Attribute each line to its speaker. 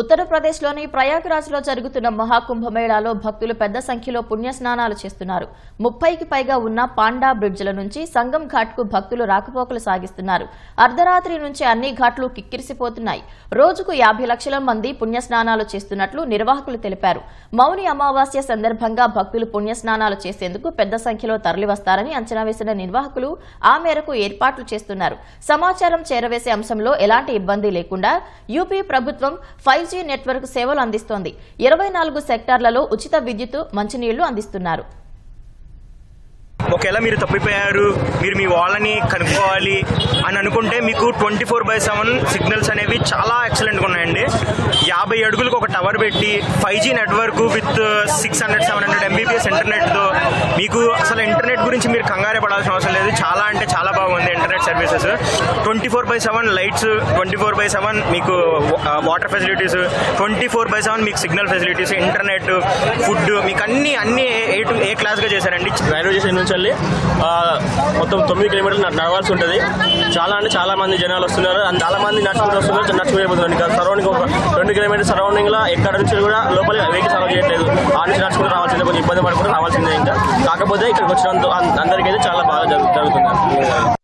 Speaker 1: ఉత్తరప్రదేశ్లోని ప్రయాగ్రాజ్లో జరుగుతున్న మహాకుంభమేళాలో భక్తులు పెద్ద సంఖ్యలో పుణ్యస్నానాలు చేస్తున్నారు. ముప్పైకి పైగా ఉన్న పాండా బ్రిడ్జ్ల నుంచి సంగం ఘాట్కు భక్తులు రాకపోకలు సాగిస్తున్నారు. అర్ధరాత్రి నుంచి అన్ని ఘాట్లు కిక్కిరిసిపోతున్నాయి. రోజుకు యాభై లక్షల మంది పుణ్యస్నానాలు చేస్తున్నట్లు నిర్వాహకులు తెలిపారు. మౌని అమావాస్య సందర్భంగా భక్తులు పుణ్యస్నానాలు చేసేందుకు పెద్ద సంఖ్యలో తరలివస్తారని అంచనా వేసిన నిర్వాహకులు ఆ మేరకు ఏర్పాట్లు చేస్తున్నారు. సమాచారం చేరవేసే అంశంలో ఎలాంటి ఇబ్బంది లేకుండా యూపీ ప్రభుత్వం ఫైవ్ జీ నెట్వర్క్ సేవలు అందిస్తోంది. ఇరవై నాలుగు సెక్టార్లలో ఉచిత విద్యుత్ మంచినీళ్ళు అందిస్తున్నారు.
Speaker 2: ఒకవేళ మీరు తప్పిపోయారు మీరు మీ వాళ్ళని కనుక్కోవాలి అని అనుకుంటే మీకు twenty four by seven signals అనేవి చాలా ఎక్సలెంట్గా ఉన్నాయండి. యాభై అడుగులకు ఒక టవర్ పెట్టి five G network with six hundred seven hundred Mbps ఇంటర్నెట్తో మీకు అసలు ఇంటర్నెట్ గురించి మీరు కంగారే పడాల్సిన అవసరం లేదు. చాలా అంటే చాలా బాగుంది internet services. Twenty four by seven lights twenty four by seven మీకు water facilities twenty four by seven మీకు సిగ్నల్ ఫెసిలిటీస్ ఇంటర్నెట్ ఫుడ్ మీకు అన్ని అన్ని ఏ టు ఏ క్లాస్గా చేశారండి?
Speaker 3: రైల్వే స్టేషన్ నుంచి వెళ్ళి మొత్తం తొమ్మిది కిలోమీటర్లు నడవాల్సి ఉంటుంది. చాలా అంటే చాలా మంది జనాలు వస్తున్నారు. అండ్ చాలా మంది నడుచుకుంటూ వస్తున్నారు. నడుచుకుపోతున్నారు ఇంకా సరౌండింగ్ ఒక రెండు కిలోమీటర్ సరౌండింగ్లో ఎక్కడ నుంచి కూడా లోపల వెహికల్స్ అలౌ చేయట్లేదు. ఆ నుంచి నడుచుకుంటూ రావాల్సిందే. కొంచెం ఇబ్బంది పడుకుంటూ రావాల్సిందే ఇంకా. కాకపోతే ఇక్కడికి వచ్చినంత అందరికైతే చాలా బాగా జరుగు- జరుగుతుంది